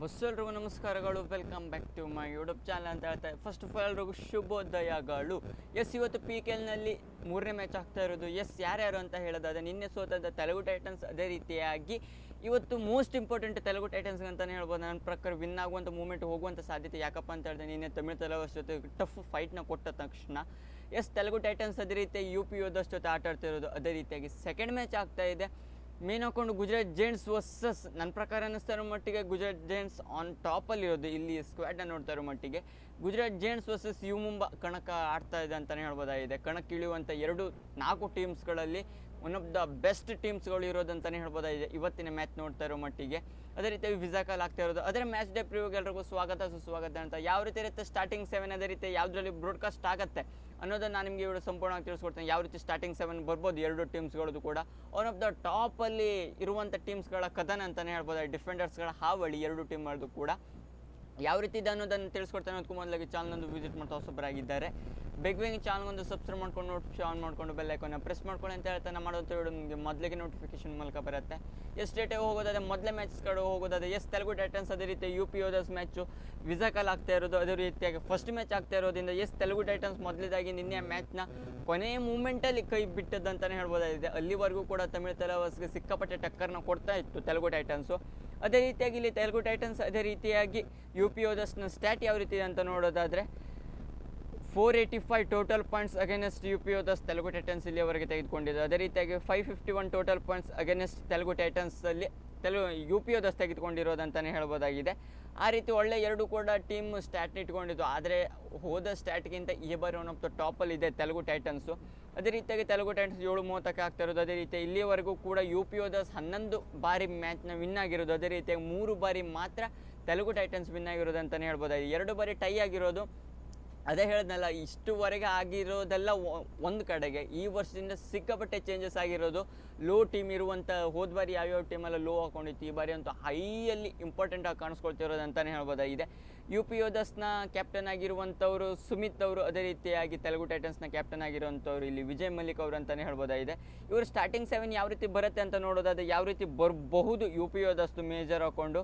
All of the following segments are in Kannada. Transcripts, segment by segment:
ಬಸ್ಸೆಲ್ರಿಗೂ ನಮಸ್ಕಾರಗಳು. Welcome back to my YouTube channel ಅಂತ ಹೇಳ್ತಾರೆ ಫಸ್ಟ್ ಆಫ್ ಆಲ್ ಎಲ್ರಿಗೂ ಶುಭೋದಯಗಳು. ಎಸ್ ಇವತ್ತು ಪಿ ಕೆ ಎಲ್ನಲ್ಲಿ ಮೂರನೇ ಮ್ಯಾಚ್ ಆಗ್ತಾ ಇರೋದು. ಎಸ್ ಯಾರ್ಯಾರು ಅಂತ ಹೇಳೋದಾದ ನಿನ್ನೆ ಸೋತದ ತೆಲುಗು ಟೈಟನ್ಸ್ ಅದೇ ರೀತಿಯಾಗಿ ಇವತ್ತು ಮೋಸ್ಟ್ ಇಂಪಾರ್ಟೆಂಟ್ ತೆಲುಗು ಟೈಟನ್ಸ್ ಅಂತಲೇ ಹೇಳ್ಬೋದು. ನನ್ನ ಪ್ರಕಾರ ವಿನ್ ಆಗುವಂಥ ಮೂಮೆಂಟ್ ಹೋಗುವಂಥ ಸಾಧ್ಯತೆ ಯಾಕಪ್ಪ ಅಂತ ಹೇಳಿದ್ರೆ, ನಿನ್ನೆ ತಮಿಳು ತಲವಸ್ ಜೊತೆ ಟಫ್ ಫೈಟ್ನ ಕೊಟ್ಟ ತಕ್ಷಣ ಎಸ್ ತೆಲುಗು ಟೈಟನ್ಸ್ ಅದೇ ರೀತಿ ಯು ಪಿ ಯೋಧರ್ಸ್ ಜೊತೆ ಆಟ ಆಡ್ತಿರೋದು ಅದೇ ರೀತಿಯಾಗಿ ಸೆಕೆಂಡ್ ಮ್ಯಾಚ್ ಆಗ್ತಾ ಇದೆ. ಮೇನ್ ಹಾಕೊಂಡು ಗುಜರಾತ್ ಜೇಂಟ್ಸ್ ವರ್ಸಸ್ ನನ್ನ ಪ್ರಕಾರ ಅನ್ನಿಸ್ತಾ ಮಟ್ಟಿಗೆ ಗುಜರಾತ್ ಜೇಂಟ್ಸ್ ಆನ್ ಟಾಪಲ್ಲಿ ಇರೋದು. ಇಲ್ಲಿ ಸ್ಕ್ವಾಡ್ನ ನೋಡ್ತಾ ಇರೋ ಮಟ್ಟಿಗೆ. Gujarat giants versus U Mumba ಕಣಕ ಆಡ್ತಾ ಇದೆ ಅಂತಲೇ ಹೇಳ್ಬೋದಾಗಿದೆ. ಕಣಕ್ಕೆ ಇಳಿಯುವಂಥ ಎರಡು ನಾಲ್ಕು ಟೀಮ್ಸ್ಗಳಲ್ಲಿ ಒನ್ ಆಫ್ ದ ಬೆಸ್ಟ್ ಟೀಮ್ಸ್ಗಳು ಇರೋದಂತಲೇ ಹೇಳ್ಬೋದಾಗಿದೆ. ಇವತ್ತಿನ ಮ್ಯಾಚ್ ನೋಡ್ತಾ ಇರೋ ಮಟ್ಟಿಗೆ. ಅದೇ ರೀತಿ ವಿಸಾಕಲ್ ಆಗ್ತಾ ಇರೋದು. ಅದರ ಮ್ಯಾಚ್ ಡೇ ಪ್ರಿವ್ಯೂಗೆ ಎಲ್ರಿಗೂ ಸ್ವಾಗತ, ಸುಸ್ವಾಗತ ಅಂತ. ಯಾವ ರೀತಿ ಇರುತ್ತೆ ಸ್ಟಾರ್ಟಿಂಗ್ ಸೆವೆನ್ ಅದೇ ರೀತಿ ಯಾವುದ್ರಲ್ಲಿ ಬ್ರಾಡ್ಕಾಸ್ಟ್ ಆಗುತ್ತೆ ಅನ್ನೋದನ್ನು ನಾನು ನಿಮಗೆ ಇವರು ಸಂಪೂರ್ಣವಾಗಿ ತಿಳಿಸ್ಕೊಡ್ತೇನೆ. ಯಾವ ರೀತಿ ಸ್ಟಾರ್ಟಿಂಗ್ ಸೆವೆನ್ ಬರ್ಬೋದು ಎರಡು ಟೀಮ್ಸ್ಗಳದ್ದು ಕೂಡ. ಒನ್ ಆಫ್ ದ ಟಾಪಲ್ಲಿ ಇರುವಂಥ ಟೀಮ್ಸ್ಗಳ ಕದನ ಅಂತಲೇ ಹೇಳ್ಬೋದು ಡಿಫೆಂಡರ್ಸ್ಗಳ ಹಾವಳಿ ಎರಡು ಟೀಮ್ಗಳದ್ದು ಕೂಡ. ಯಾವ ರೀತಿ ಇದೆ ಅನ್ನೋದನ್ನು ತಿಳಿಸ್ಕೊಡ್ತಾನೆ ಅದಕ್ಕೂ ಮೊದಲಾಗಿ ಒಂದು ವಿಸಿಟ್ ಮಾಡ್ತಾ ಹೊಸಬರಾಗಿದ್ದಾರೆ. ಬೇಗ ಬೇಗ ಚಾನಲ್ಗೊಂದು ಸಬ್ಸ್ಕ್ರೈಬ್ ಮಾಡ್ಕೊಂಡು ನೋಟಿಫಿಕೇಶನ್ ಆನ್ ಮಾಡ್ಕೊಂಡು ಕೊನೆ ಪ್ರೆಸ್ ಮಾಡ್ಕೊಳ್ಳಿ ಅಂತ ಹೇಳ್ತಾ ನಾನು ಮಾಡೋದು ವಿಡಿಯೋ ನಿಮಗೆ ಮೊದಲಿಗೆ ನೋಟಿಫಿಕೇಶನ್ ಮೂಲಕ ಬರುತ್ತೆ. ಎಷ್ಟು ಡೇಟೇ ಹೋಗೋದಾದ್ರೆ ಮೊದಲೇ ಕಡೆ ಹೋಗೋದಾದ್ರೆ ಎಸ್ ತೆಲುಗು ಟೈಟನ್ಸ್ ಅದೇ ರೀತಿ ಯು ಪಿ ಯೋಧಸ್ ಮ್ಯಾಚು ವಿಸಾಕಲ್ ಆಗ್ತಾ ಇರೋದು, ಅದೇ ರೀತಿಯಾಗಿ ಫಸ್ಟ್ ಮ್ಯಾಚ್ ಆಗ್ತಾ ಇರೋದ್ರಿಂದ ಎಸ್ ತೆಲುಗು ಟೈಟನ್ಸ್ ಮೊದಲೇದಾಗಿ ನಿನ್ನೆ ಮ್ಯಾಚ್ನ ಕೊನೆಯ ಮೂಮೆಂಟಲ್ಲಿ ಕೈ ಬಿಟ್ಟದಂತಲೇ ಹೇಳ್ಬೋದಾಗಿದೆ. ಅಲ್ಲಿವರೆಗೂ ಕೂಡ ತಮಿಳು ತಲವಸ್ಗೆ ಸಿಕ್ಕಾಪಟ್ಟೆ ಟಕ್ಕರ್ನ ಕೊಡ್ತಾ ಇತ್ತು ತೆಲುಗು ಟೈಟನ್ಸು ಅದೇ ರೀತಿಯಾಗಿ ಇಲ್ಲಿ ತೆಲುಗು ಟೈಟನ್ಸ್, ಅದೇ ರೀತಿಯಾಗಿ ಯು ಪಿ ಓದಸ್ನ ಸ್ಟ್ಯಾಟ್ ಯಾವ ರೀತಿ ಇದೆ ಅಂತ ನೋಡೋದಾದರೆ four eighty five total points against U P Yoddhas Telugu titans ಇಲ್ಲಿಯವರೆಗೆ ತೆಗೆದುಕೊಂಡಿದೆ. ಅದೇ ರೀತಿಯಾಗಿ five fifty one total points against Telugu ಟೈಟನ್ಸಲ್ಲಿ Telugu U P Yoddhas ಅಂತಲೇ ಹೇಳ್ಬೋದಾಗಿದೆ. ಆ ರೀತಿ ಒಳ್ಳೆ ಎರಡು ಕೂಡ ಟೀಮ್ ಸ್ಟ್ಯಾಟ್ ಇಟ್ಕೊಂಡಿದ್ದು. ಆದರೆ ಹೋದ ಸ್ಟ್ಯಾಟ್ಗಿಂತ ಈ ಬಾರಿ ಒನ್ ಆಫ್ ದ ಟಾಪಲ್ಲಿ ಇದೆ ತೆಲುಗು ಟೈಟನ್ಸು. ಅದೇ ರೀತಿಯಾಗಿ ತೆಲುಗು ಟೈಟನ್ಸ್ ಏಳು ಮೂವತ್ತಕ್ಕೆ ಆಗ್ತಾ ಇರೋದು. ಅದೇ ರೀತಿ ಇಲ್ಲಿವರೆಗೂ ಕೂಡ ಯು ಪಿ ಯೋಧಸ್ ಹನ್ನೊಂದು ಬಾರಿ ಮ್ಯಾಚ್ನ ವಿನ್ ಆಗಿರೋದು. ಅದೇ ರೀತಿಯಾಗಿ ಮೂರು ಬಾರಿ ಮಾತ್ರ ತೆಲುಗು ಟೈಟನ್ಸ್ ವಿನ್ ಆಗಿರೋದು ಅಂತಲೇ ಹೇಳ್ಬೋದಾಗಿದೆ. ಎರಡು ಬಾರಿ ಟೈ ಆಗಿರೋದು. ಅದೇ ಹೇಳಿದ್ನಲ್ಲ, ಇಷ್ಟುವರೆಗೆ ಆಗಿರೋದೆಲ್ಲ ಒಂದು ಕಡೆಗೆ. ಈ ವರ್ಷದಿಂದ ಸಿಕ್ಕಾಪಟ್ಟೆ ಚೇಂಜಸ್ ಆಗಿರೋದು ಲೋ ಟೀಮ್ ಇರುವಂಥ ಹೋದ ಬಾರಿ ಯಾವ್ಯಾವ ಟೀಮೆಲ್ಲ ಲೋ ಹಾಕೊಂಡಿತ್ತು, ಈ ಬಾರಿ ಅಂತೂ ಹೈಯಲ್ಲಿ ಇಂಪಾರ್ಟೆಂಟ್ ಆಗಿ ಕಾಣಿಸ್ಕೊಳ್ತಿರೋದು ಅಂತಲೇ ಹೇಳ್ಬೋದಾಗಿದೆ ಯು ಪಿ ಯೋಧಸ್ನ ಕ್ಯಾಪ್ಟನ್ ಆಗಿರುವಂಥವರು, ಸುಮಿತ್ ಅವರು ಅದೇ ರೀತಿಯಾಗಿ ತೆಲುಗು ಟೈಟನ್ಸ್ನ ಕ್ಯಾಪ್ಟನ್ ಆಗಿರುವಂಥವ್ರು ಇಲ್ಲಿ ವಿಜಯ್ ಮಲ್ಲಿಕ್ ಅವರು ಅಂತಲೇ ಹೇಳ್ಬೋದಾಗಿದೆ ಇವರು ಸ್ಟಾರ್ಟಿಂಗ್ ಸೆವೆನ್ ಯಾವ ರೀತಿ ಬರುತ್ತೆ ಅಂತ ನೋಡೋದಾದ್ರೆ ಯಾವ ರೀತಿ ಬರಬಹುದು ಯು ಪಿ ಯೋಧಸ್ತು ಮೇಜರ್ ಹಾಕ್ಕೊಂಡು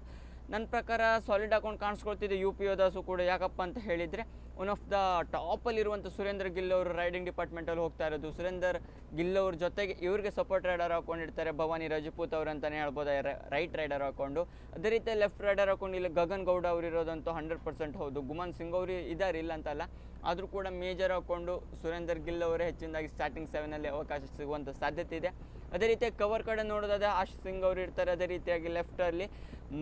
ನನ್ನ ಪ್ರಕಾರ ಸಾಲಿಡ್ ಅಕೌಂಟ್ ಕಾಣಿಸ್ಕೊಳ್ತಿದ್ದೆ ಯು ಪಿ ಯೋಧಾಸು ಕೂಡ, ಯಾಕಪ್ಪ ಅಂತ ಹೇಳಿದರೆ ಒನ್ ಆಫ್ ದ ಟಾಪಲ್ಲಿರುವಂಥ ಸುರೇಂದ್ರ ಗಿಲ್ ಅವರು ರೈಡಿಂಗ್ ಡಿಪಾರ್ಟ್ಮೆಂಟಲ್ಲಿ ಹೋಗ್ತಾ ಇರೋದು. ಸುರೇಂದರ್ ಗಿಲ್ ಅವ್ರ ಜೊತೆಗೆ ಇವ್ರಿಗೆ ಸಪೋರ್ಟ್ ರೈಡರ್ ಹಾಕೊಂಡಿರ್ತಾರೆ ಭವಾನಿ ರಜಪೂತ್ ಅವರು ಅಂತಲೇ ಹೇಳ್ಬೋದು ರೈಟ್ ರೈಡರ್ ಹಾಕೊಂಡು ಅದೇ ರೀತಿ ಲೆಫ್ಟ್ ರೈಡರ್ ಹಾಕೊಂಡು ಇಲ್ಲಿ ಗಗನ್ ಗೌಡ ಅವರು ಇರೋದಂತೂ ಹಂಡ್ರೆಡ್ ಪರ್ಸೆಂಟ್ ಹೌದು. ಗುಮನ್ ಸಿಂಗ್ ಅವರು ಇದ್ದಾರೆ ಇಲ್ಲ ಅಂತಲ್ಲ ಆದರೂ ಕೂಡ ಮೇಜರ್ ಹಾಕ್ಕೊಂಡು ಸುರೇಂದರ್ ಗಿಲ್ ಅವರೇ ಹೆಚ್ಚಿನದಾಗಿ ಸ್ಟಾರ್ಟಿಂಗ್ ಸೆವೆನಲ್ಲಿ ಅವಕಾಶ ಸಿಗುವಂಥ ಸಾಧ್ಯತೆ ಇದೆ. ಅದೇ ರೀತಿಯಾಗಿ ಕವರ್ ಕಡೆ ನೋಡೋದಾದ್ರೆ ಆಶ್ ಸಿಂಗ್ ಅವರು ಇರ್ತಾರೆ. ಅದೇ ರೀತಿಯಾಗಿ ಲೆಫ್ಟಲ್ಲಿ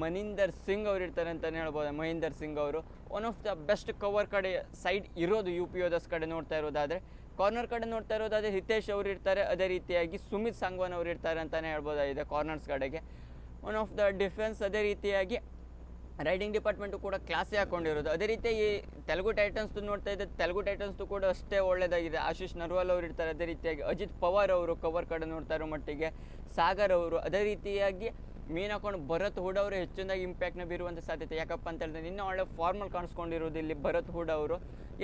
ಮನಿಂದರ್ ಸಿಂಗ್ ಅವರು ಇರ್ತಾರೆ ಅಂತಲೇ ಹೇಳ್ಬೋದು. ಮಹೀಂದರ್ ಸಿಂಗ್ ಅವರು one of the best cover ಕಡೆ ಸೈಡ್ ಇರೋದು ಯು ಪಿ ಯೋಧಸ್ ಕಡೆ ನೋಡ್ತಾ ಇರೋದಾದರೆ. ಕಾರ್ನರ್ ಕಡೆ ನೋಡ್ತಾ ಇರೋದಾದರೆ ಹಿತೇಶ್ ಅವರು ಇರ್ತಾರೆ. ಅದೇ ರೀತಿಯಾಗಿ ಸುಮಿತ್ ಸಾಂಗ್ವಾನ್ ಅವರು ಇರ್ತಾರೆ ಅಂತಲೇ ಹೇಳ್ಬೋದಾಗಿದೆ ಕಾರ್ನರ್ಸ್ ಕಡೆಗೆ. ಒನ್ ಆಫ್ ದ ಡಿಫೆನ್ಸ್ ಅದೇ ರೀತಿಯಾಗಿ ರೈಡಿಂಗ್ ಡಿಪಾರ್ಟ್ಮೆಂಟು ಕೂಡ ಕ್ಲಾಸೇ ಹಾಕೊಂಡಿರೋದು. ಅದೇ ರೀತಿ ಈ ತೆಲುಗು ಟೈಟನ್ಸ್ದು ನೋಡ್ತಾ ಇದ್ದೆ, ತೆಲುಗು ಟೈಟನ್ಸ್ದು ಕೂಡ ಅಷ್ಟೇ ಒಳ್ಳೆಯದಾಗಿದೆ ಆಶೀಶ್ ನರ್ವಾಲ್ ಅವರು ಇರ್ತಾರೆ, ಅದೇ ರೀತಿಯಾಗಿ ಅಜಿತ್ ಪವಾರ್ ಅವರು ಕವರ್ ಕಡೆ ನೋಡ್ತಾ ಇರೋ ಮಟ್ಟಿಗೆ, ಸಾಗರ್ ಅವರು, ಅದೇ ರೀತಿಯಾಗಿ ಮೀನ್ ಹಾಕೊಂಡು ಭರತ್ ಹುಡ್ ಅವರು ಹೆಚ್ಚಿನದಾಗಿ ಇಂಪ್ಯಾಕ್ಟ್ನ ಬೀರುವಂಥ ಸಾಧ್ಯತೆ. ಯಾಕಪ್ಪ ಅಂತ ಹೇಳಿದ್ರೆ ನಿನ್ನೆ ಒಳ್ಳೆ ಫಾರ್ಮಲ್ ಕಾಣಿಸ್ಕೊಂಡಿರೋದು ಇಲ್ಲಿ ಭರತ್ ಹುಡ್ ಅವರು.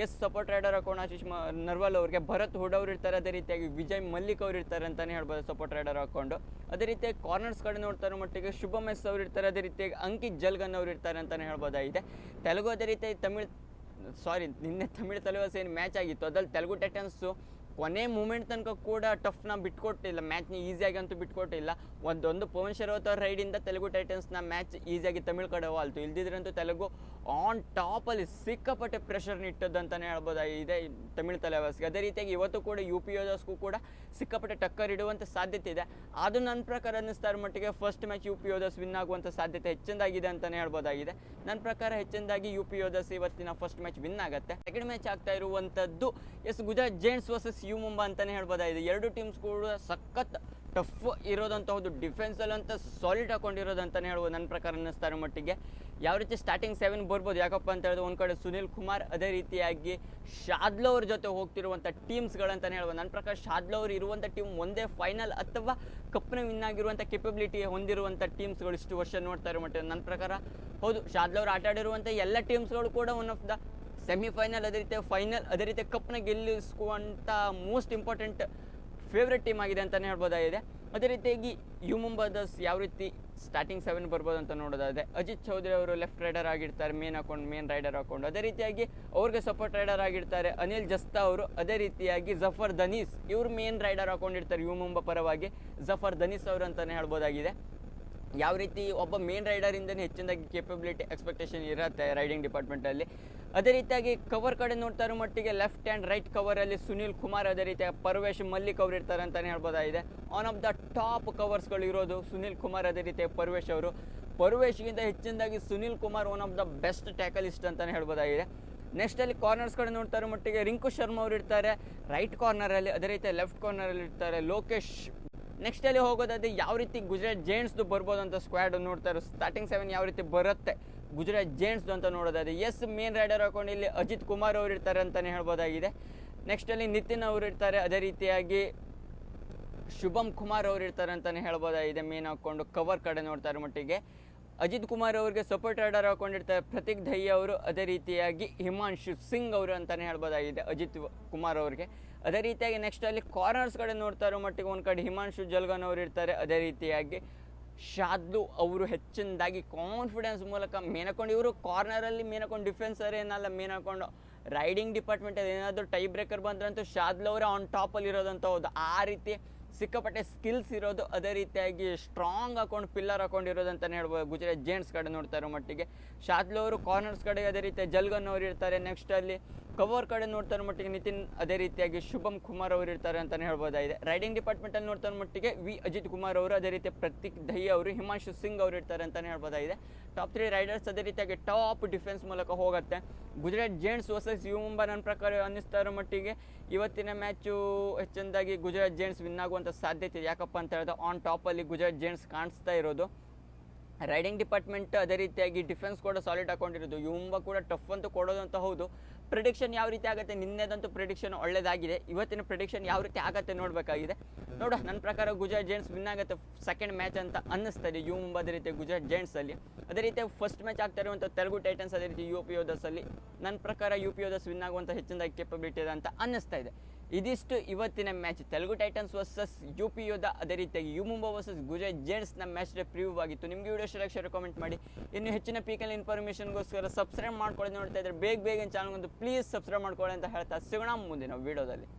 ಎಸ್ ಸಪೋರ್ಟ್ ರೈಡರ್ ಹಾಕೊಂಡು ಆಶೀಶ್ ನರ್ವಾಲ್ ಅವ್ರಿಗೆ. ಭರತ್ ಹುಡ್ ಅವರು ಇರ್ತಾರೆ, ಅದೇ ರೀತಿಯಾಗಿ ವಿಜಯ್ ಮಲ್ಲಿಕ್ ಅವರು ಇರ್ತಾರೆ ಅಂತಲೇ ಹೇಳ್ಬೋದು ಸಪೋರ್ಟ್ ರೈಡರ್ ಹಾಕೊಂಡು. ಅದೇ ರೀತಿಯಾಗಿ ಕಾರ್ನರ್ಸ್ ಕಡೆ ನೋಡ್ತಾರೆ ಮಟ್ಟಿಗೆ ಶುಭಮ್ ಎಸ್ ಅವರು ಇರ್ತಾರೆ, ಅದೇ ರೀತಿಯಾಗಿ ಅಂಕಿತ್ ಜಲ್ಗನ್ ಅವರು ಇರ್ತಾರೆ ಅಂತಲೇ ಹೇಳ್ಬೋದಾಗಿದೆ. ತೆಲುಗು ಅದೇ ರೀತಿ ತಮಿಳ್ ಸಾರಿ ನಿನ್ನೆ ತಮಿಳು ತಲೆವಾಸ ಏನು ಮ್ಯಾಚ್ ಆಗಿತ್ತು. ಅದ್ರಲ್ಲಿ ತೆಲುಗು ಟೈಟನ್ಸು ಕೊನೆ ಮೂಮೆಂಟ್ ತನಕ ಕೂಡ ಟಫ್ನ ಬಿಟ್ಕೊಟ್ಟಿಲ್ಲ. ಮ್ಯಾಚ್ನ ಈಸಿಯಾಗಿ ಅಂತೂ ಬಿಟ್ಕೊಟ್ಟಿಲ್ಲ. ಒಂದೊಂದು ಪವನ್ ಶರವತ್ ಅವ್ರ ರೈಡಿಂದ ತೆಲುಗು ಟೈಟನ್ಸ್ನ ಮ್ಯಾಚ್ ಈಸಿಯಾಗಿ ತಮಿಳು ಕಡೆ ವಾಲ್ತು ಇಲ್ದಿದ್ರಂತೂ ತೆಲುಗು ಆನ್ ಟಾಪಲ್ಲಿ ಸಿಕ್ಕಾಪಟ್ಟೆ ಪ್ರೆಷರ್ನ ಇಟ್ಟದ್ದಂತಲೇ ಹೇಳ್ಬೋದಾಗಿದೆ ತಮಿಳ್ ತಲೆವಾಸ್ಗೆ. ಅದೇ ರೀತಿಯಾಗಿ ಇವತ್ತು ಕೂಡ ಯು ಪಿ ಯೋಧಸ್ಗೂ ಕೂಡ ಸಿಕ್ಕಾಪಟ್ಟೆ ಟಕ್ಕರ್ ಇಡುವಂಥ ಸಾಧ್ಯತೆ ಇದೆ. ಅದು ನನ್ನ ಪ್ರಕಾರ ಅನ್ನಿಸ್ತಾರ ಮಟ್ಟಿಗೆ first match U P Yoddhas win ಆಗುವಂಥ ಸಾಧ್ಯತೆ ಹೆಚ್ಚಿನದಾಗಿದೆ ಅಂತಲೇ ಹೇಳ್ಬೋದಾಗಿದೆ. ನನ್ನ ಪ್ರಕಾರ ಹೆಚ್ಚಿನದಾಗಿ ಯು ಪಿ ಯೋಧಸ್ ಇವತ್ತಿನ ಫಸ್ಟ್ ಮ್ಯಾಚ್ ವಿನ್ ಆಗುತ್ತೆ. ಸೆಕೆಂಡ್ ಮ್ಯಾಚ್ ಆಗ್ತಾ ಇರುವಂಥದ್ದು as Gujarat giants versus U Mumba ಅಂತಲೇ ಹೇಳ್ಬೋದಾಗಿದೆ. ಎರಡು ಟೀಮ್ಸ್ ಕೂಡ ಸಖತ್ ಟಫ್ ಇರೋದಂತ ಹೌದು ಡಿಫೆನ್ಸಲ್ಲಿ ಅಂತ ಸಾಲಿಡ್ ಹಾಕೊಂಡಿರೋದು ಅಂತಲೇ ಹೇಳ್ಬೋದು. ನನ್ನ ಪ್ರಕಾರ ಅನ್ನಿಸ್ತಾರೆ ಮಟ್ಟಿಗೆ. ಯಾವ ರೀತಿ ಸ್ಟಾರ್ಟಿಂಗ್ ಸೆವೆನ್ ಬರ್ಬೋದು, ಯಾಕಪ್ಪ ಅಂತ ಹೇಳಿದ್ರೆ ಒಂದು ಕಡೆ ಸುನಿಲ್ ಕುಮಾರ್ ಅದೇ ರೀತಿಯಾಗಿ ಶಾದ್ಲೋ ಅವ್ರ ಜೊತೆ ಹೋಗ್ತಿರುವಂಥ ಟೀಮ್ಸ್ಗಳಂತಲೇ ಹೇಳ್ಬೋದು. ನನ್ನ ಪ್ರಕಾರ ಶಾದ್ಲೋ ಅವ್ರು ಇರುವಂಥ ಟೀಮ್ ಒಂದೇ ಫೈನಲ್ ಅಥವಾ ಕಪ್ನ ವಿನ್ ಆಗಿರುವಂಥ ಕೆಪಬಿಲಿಟಿ ಹೊಂದಿರುವಂಥ ಟೀಮ್ಸ್ಗಳು ಇಷ್ಟು ವರ್ಷ ನೋಡ್ತಾರೆ ಮಟ್ಟಿಗೆ. ನನ್ನ ಪ್ರಕಾರ ಹೌದು, ಶಾದ್ಲೋ ಅವ್ರು ಆಟ ಎಲ್ಲ ಟೀಮ್ಸ್ಗಳು ಕೂಡ ಒನ್ ಆಫ್ ದ ಸೆಮಿಫೈನಲ್ ಅದೇ ರೀತಿ ಫೈನಲ್ ಅದೇ ರೀತಿ ಕಪ್ನ ಗೆಲ್ಲಿಸುವಂಥ ಮೋಸ್ಟ್ ಇಂಪಾರ್ಟೆಂಟ್ ಫೇವ್ರೆಟ್ ಟೀಮ್ ಆಗಿದೆ ಅಂತಲೇ ಹೇಳ್ಬೋದಾಗಿದೆ. ಅದೇ ರೀತಿಯಾಗಿ ಯು ಮುಂಬಾದಸ್ ಯಾವ ರೀತಿ ಸ್ಟಾರ್ಟಿಂಗ್ ಸೆವೆನ್ ಬರ್ಬೋದು ಅಂತ ನೋಡೋದಾದರೆ, ಅಜಿತ್ ಚೌಧರಿ ಅವರು ಲೆಫ್ಟ್ ರೈಡರ್ ಆಗಿರ್ತಾರೆ ಮೇನ್ ಹಾಕೊಂಡು ಮೇನ್ ರೈಡರ್ ಹಾಕೊಂಡು. ಅದೇ ರೀತಿಯಾಗಿ ಅವ್ರಿಗೆ ಸಪೋರ್ಟ್ ರೈಡರ್ ಆಗಿರ್ತಾರೆ ಅನಿಲ್ ಜಸ್ತಾ ಅವರು. ಅದೇ ರೀತಿಯಾಗಿ ಜಫರ್ ದನೀಸ್ ಇವರು ಮೇನ್ ರೈಡರ್ ಹಾಕೊಂಡಿರ್ತಾರೆ ಯು ಮುಂಬ ಪರವಾಗಿ. ಜಫರ್ ದನೀಸ್ ಅವರು ಅಂತಲೇ ಹೇಳ್ಬೋದಾಗಿದೆ. ಯಾವ ರೀತಿ ಒಬ್ಬ ಮೇನ್ ರೈಡರಿಂದನೇ ಹೆಚ್ಚಿನದಾಗಿ ಕೇಪಬಿಲಿಟಿ ಎಕ್ಸ್ಪೆಕ್ಟೇಷನ್ ಇರುತ್ತೆ ರೈಡಿಂಗ್ ಡಿಪಾರ್ಟ್ಮೆಂಟಲ್ಲಿ ಅದೇ ರೀತಿಯಾಗಿ ಕವರ್ ಕಡೆ ನೋಡ್ತಾ ಇರೋ ಮಟ್ಟಿಗೆ ಲೆಫ್ಟ್ ಆ್ಯಂಡ್ ರೈಟ್ ಕವರಲ್ಲಿ ಸುನಿಲ್ ಕುಮಾರ್ ಅದೇ ರೀತಿಯಾಗಿ ಪರ್ವೇಶ್ ಮಲ್ಲಿಕ್ ಅವರು ಇರ್ತಾರೆ ಅಂತಲೇ ಹೇಳ್ಬೋದಾಗಿದೆ. ಆನ್ ಆಫ್ ದ ಟಾಪ್ ಕವರ್ಸ್ಗಳು ಇರೋದು ಸುನಿಲ್ ಕುಮಾರ್ ಅದೇ ರೀತಿಯಾಗಿ ಪರ್ವೇಶ್ ಅವರು. ಪರ್ವೇಶ್ಗಿಂತ ಹೆಚ್ಚಿನದಾಗಿ Sunil Kumar one of the best ಟ್ಯಾಕಲಿಸ್ಟ್ ಅಂತಲೇ ಹೇಳ್ಬೋದಾಗಿದೆ. ನೆಕ್ಸ್ಟ್ ಅಲ್ಲಿ ಕಾರ್ನರ್ಸ್ ಕಡೆ ನೋಡ್ತಾ ಇರೋ ಮಟ್ಟಿಗೆ ರಿಂಕು ಶರ್ಮಾ ಅವರು ಇರ್ತಾರೆ. ರೈಟ್ ಕಾರ್ನರಲ್ಲಿ ಅದೇ ರೀತಿ ಲೆಫ್ಟ್ ಕಾರ್ನರಲ್ಲಿ ಇರ್ತಾರೆ. ಲೋಕೇಶ್ ನೆಕ್ಸ್ಟ್ ಅಲ್ಲಿ ಹೋಗೋದಾದ್ರೆ ಯಾವ ರೀತಿ ಗುಜರಾತ್ ಜೇಂಟ್ಸ್ದು ಬರ್ಬೋದು ಅಂತ ಸ್ಕ್ವಾಡ್ ನೋಡ್ತಾರೆ ಸ್ಟಾರ್ಟಿಂಗ್ ಸೆವೆನ್ ಯಾವ ರೀತಿ ಬರುತ್ತೆ? ಗುಜರಾತ್ ಜೇಂಟ್ಸ್ದು ಅಂತ ನೋಡೋದಾದ್ರೆ ಎಸ್ ಮೇನ್ ರೈಡರ್ ಹಾಕೊಂಡು ಇಲ್ಲಿ ಅಜಿತ್ ಕುಮಾರ್ ಅವರು ಇರ್ತಾರೆ ಅಂತಲೇ ಹೇಳ್ಬೋದಾಗಿದೆ. ನೆಕ್ಸ್ಟ್ ಅಲ್ಲಿ ನಿತಿನ್ ಅವರು ಇರ್ತಾರೆ, ಅದೇ ರೀತಿಯಾಗಿ ಶುಭಂ ಕುಮಾರ್ ಅವರು ಇರ್ತಾರೆ ಅಂತಲೇ ಹೇಳ್ಬೋದಾಗಿದೆ ಮೇನ್ ಹಾಕ್ಕೊಂಡು ಕವರ್ ಕಡೆ ನೋಡ್ತಾರೆ ಮಟ್ಟಿಗೆ. ಅಜಿತ್ ಕುಮಾರ್ ಅವರಿಗೆ ಸಪೋರ್ಟ್ ರೈಡರ್ ಹಾಕೊಂಡಿರ್ತಾರೆ ಪ್ರತೀಕ್ ಧೈ ಅವರು, ಅದೇ ರೀತಿಯಾಗಿ ಹಿಮಾಂಶು ಸಿಂಗ್ ಅವರು ಅಂತಲೇ ಹೇಳ್ಬೋದಾಗಿದೆ ಅಜಿತ್ ಕುಮಾರ್ ಅವ್ರಿಗೆ. ಅದೇ ರೀತಿಯಾಗಿ ನೆಕ್ಸ್ಟ್ ಅಲ್ಲಿ ಕಾರ್ನರ್ಸ್ ಕಡೆ ನೋಡ್ತಾ ಇರೋ ಮಟ್ಟಿಗೆ ಒಂದು ಕಡೆ ಹಿಮಾಂಶು ಜಲ್ಗನ್ ಅವರು ಇರ್ತಾರೆ. ಅದೇ ರೀತಿಯಾಗಿ ಶಾದ್ಲು ಅವರು ಹೆಚ್ಚಿನದಾಗಿ ಕಾನ್ಫಿಡೆನ್ಸ್ ಮೂಲಕ ಮೇನಕೊಂಡು, ಇವರು ಕಾರ್ನರಲ್ಲಿ ಮೇನಕೊಂಡು ಡಿಫೆನ್ಸರ್ ಏನಲ್ಲ ಮೇನಕೊಂಡು ರೈಡಿಂಗ್ ಡಿಪಾರ್ಟ್ಮೆಂಟ್ ಏನಾದರೂ ಟೈ ಬ್ರೇಕರ್ ಬಂದ್ರಂತೂ ಶಾದ್ಲು ಅವರೇ ಆನ್ ಟಾಪಲ್ಲಿ ಇರೋದಂತ ಹೌದು. ಆ ರೀತಿ ಸಿಕ್ಕಾಪಟ್ಟೆ ಸ್ಕಿಲ್ಸ್ ಇರೋದು. ಅದೇ ರೀತಿಯಾಗಿ ಸ್ಟ್ರಾಂಗ್ ಹಾಕೊಂಡು ಪಿಲ್ಲರ್ ಹಾಕೊಂಡಿರೋದು ಅಂತಲೇ ಹೇಳ್ಬೋದು. ಗುಜರಾತ್ ಜೇಂಟ್ಸ್ ಕಡೆ ನೋಡ್ತಾ ಇರೋ ಮಟ್ಟಿಗೆ ಶಾದ್ಲು ಅವರು ಕಾರ್ನರ್ಸ್ ಕಡೆ ಅದೇ ರೀತಿ ಜಲ್ಗನ್ ಅವರು ಇರ್ತಾರೆ. ನೆಕ್ಸ್ಟ್ ಅಲ್ಲಿ ಕವರ್ ಕಡೆ ನೋಡ್ತಾ ಮಟ್ಟಿಗೆ ನಿತಿನ್ ಅದೇ ರೀತಿಯಾಗಿ ಶುಭಂ ಕುಮಾರ್ ಅವರು ಇರ್ತಾರೆ ಅಂತಲೇ ಹೇಳ್ಬೋದಾಗಿದೆ. ರೈಡಿಂಗ್ ಡಿಪಾರ್ಟ್ಮೆಂಟಲ್ಲಿ ನೋಡ್ತಾ ಇರೋ ಮಟ್ಟಿಗೆ ವಿ ಅಜಿತ್ ಕುಮಾರ್ ಅವರು, ಅದೇ ರೀತಿ ಪ್ರತೀಕ್ ದಹಿ ಅವರು, ಹಿಮಾಂಶು ಸಿಂಗ್ ಅವರು ಇರ್ತಾರೆ ಅಂತಲೇ ಹೇಳ್ಬೋದಾಗಿದೆ. ಟಾಪ್ ತ್ರೀ ರೈಡರ್ಸ್ ಅದೇ ರೀತಿಯಾಗಿ ಟಾಪ್ ಡಿಫೆನ್ಸ್ ಮೂಲಕ ಹೋಗುತ್ತೆ. Gujarat giants versus U Mumba ನನ್ನ ಪ್ರಕಾರ ಅನ್ನಿಸ್ತಾ ಇರೋ ಮಟ್ಟಿಗೆ ಇವತ್ತಿನ ಮ್ಯಾಚು ಹೆಚ್ಚಿನದಾಗಿ ಗುಜರಾತ್ ಜೇಂಟ್ಸ್ ವಿನ್ ಆಗುವಂಥ ಸಾಧ್ಯತೆ ಇದೆ. ಯಾಕಪ್ಪ ಅಂತ ಹೇಳಿದ್ರೆ ಆನ್ ಟಾಪಲ್ಲಿ ಗುಜರಾತ್ ಜೇಂಟ್ಸ್ ಕಾಣಿಸ್ತಾ ಇರೋದು. ರೈಡಿಂಗ್ ಡಿಪಾರ್ಟ್ಮೆಂಟ್ ಅದೇ ರೀತಿಯಾಗಿ ಡಿಫೆನ್ಸ್ ಕೂಡ ಸಾಲಿಡ್ ಹಾಕೊಂಡಿರೋದು ಯುಂಬ ಕೂಡ ಟಫ್ ಅಂತೂ ಕೊಡೋದು ಅಂತ ಹೌದು. ಪ್ರಿಡಿಕ್ಷನ್ ಯಾವ ರೀತಿ ಆಗುತ್ತೆ? ನಿನ್ನೆದಂತೂ ಪ್ರಿಡಿಕ್ಷನ್ ಒಳ್ಳೇದಾಗಿದೆ. ಇವತ್ತಿನ ಪ್ರಿಡಿಕ್ಷನ್ ಯಾವ ರೀತಿ ಆಗುತ್ತೆ ನೋಡಬೇಕಾಗಿದೆ. ನೋಡ, ನನ್ನ ಪ್ರಕಾರ ಗುಜರಾತ್ ಜೇಂಟ್ಸ್ ವಿನ್ ಆಗುತ್ತೆ. ಸೆಕೆಂಡ್ ಮ್ಯಾಚ್ ಅಂತ ಅನ್ನಿಸ್ತದೆ ಯು ಮುಂಬಾದ ರೀತಿ ಗುಜರಾತ್ ಜೇಂಟ್ಸಲ್ಲಿ ಅದೇ ರೀತಿ ಫಸ್ಟ್ ಮ್ಯಾಚ್ ಆಗ್ತಾ ಇರುವಂಥ ತೆಲುಗು ಟೈಟನ್ಸ್ ಅದೇ ರೀತಿ ಯು ಪಿ ಯೋಧಸಲ್ಲಿ ನನ್ನ ಪ್ರಕಾರ ಯು ಪಿ ಯೋಧಸ್ ವಿನ್ ಆಗುವಂಥ ಹೆಚ್ಚಿನದಾಗಿ ಕೆಪಬಿಲಿಟಿ ಇದೆ ಅಂತ ಅನ್ನಿಸ್ತಾ ಇದೆ. ಇದಿಷ್ಟು ಇವತ್ತಿನ match. Telugu titans versus U P Yoddha ಅದೇ ರೀತಿಯಾಗಿ ಯು ಮುಂಬಾ ವರ್ಸಸ್ ಗುಜರಾತ್ ಜೇಂಟ್ಸ್ನ ಮ್ಯಾಚ್ ಪ್ರಿವ್ಯೂ ಆಗಿತ್ತು. ನಿಮಗೆ ವಿಡಿಯೋ ಶೇರ್ ಶೇರ್ ಕಾಮೆಂಟ್ ಮಾಡಿ. ಇನ್ನು ಹೆಚ್ಚಿನ ಪೀಕಲ್ ಇನ್ಫಾರ್ಮೇಷನ್ಗೋಸ್ಕರ ಸಬ್ಸ್ಕ್ರೈಬ್ ಮಾಡ್ಕೊಳ್ಳಿ ನೋಡ್ತಾ ಇದ್ರೆ ಬೇಗ ಬೇಗ ಚಾನಲ್ ಒಂದು ಪ್ಲೀಸ್ ಸಬ್ಸ್ಕ್ರೈಬ್ ಮಾಡ್ಕೊಳ್ಳಿ ಅಂತ ಹೇಳ್ತಾ ಸಿಗೋಣ ಮುಂದಿನ ವಿಡಿಯೋದಲ್ಲಿ